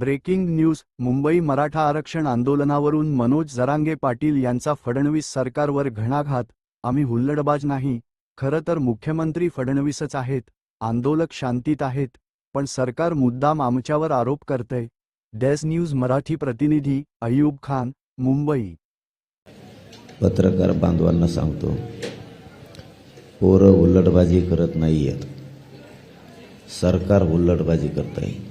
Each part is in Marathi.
ब्रेकिंग न्यूज मुंबई मराठा आरक्षण आंदोलनावरून मनोज जरांगे पाटील यांचा फडणवीस सरकारवर घणाघात आम्ही हुल्लडबाज नाही खरं तर मुख्यमंत्री फडणवीसच आहेत आंदोलक शांतीत आहेत पण सरकार मुद्दाम आमच्यावर आरोप करतंय. डेस न्यूज मराठी प्रतिनिधी अयूब खान मुंबई. पत्रकार बांधवांना सांगतो पोरं हुल्लडबाजी करत नाही आहेत सरकार हुल्लडबाजी करत आहे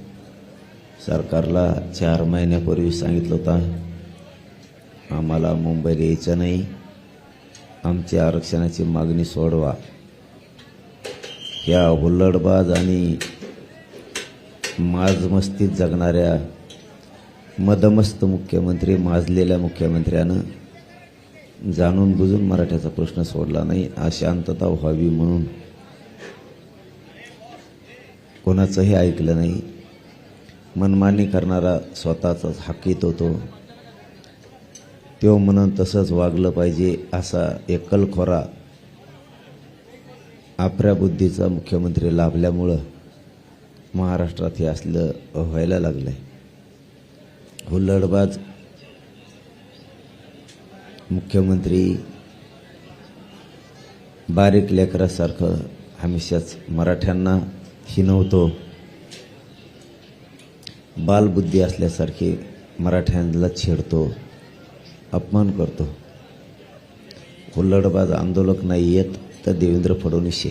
सरकारला चार महिन्यापूर्वी सांगितलं होतं आम्हाला मुंबईला यायचं नाही आमची आरक्षणाची मागणी सोडवा. ह्या हुल्लडबाज आणि माजमस्तीत जगणाऱ्या मदमस्त मुख्यमंत्री माजलेल्या मुख्यमंत्र्यानं जाणून बुजून मराठ्याचा प्रश्न सोडला नाही अशांतता व्हावी म्हणून कोणाचंही ऐकलं नाही. मनमानी करणारा स्वतःचाच हाकीत होतो. तो म्हणून तसंच वागलं पाहिजे असा एकलखोरा आपल्या बुद्धीचा मुख्यमंत्री लाभल्यामुळं महाराष्ट्रात हे असलं व्हायला लागलंय. हो, हुल्लडबाज मुख्यमंत्री बारीक लेकरासारखं हमेशाच मराठ्यांना हिनवतो बालबुद्धी असल्यासारखे मराठ्यांना छेडतो अपमान करतो. हुल्लडबाज आंदोलक नाही येत तर देवेंद्र फडणवीस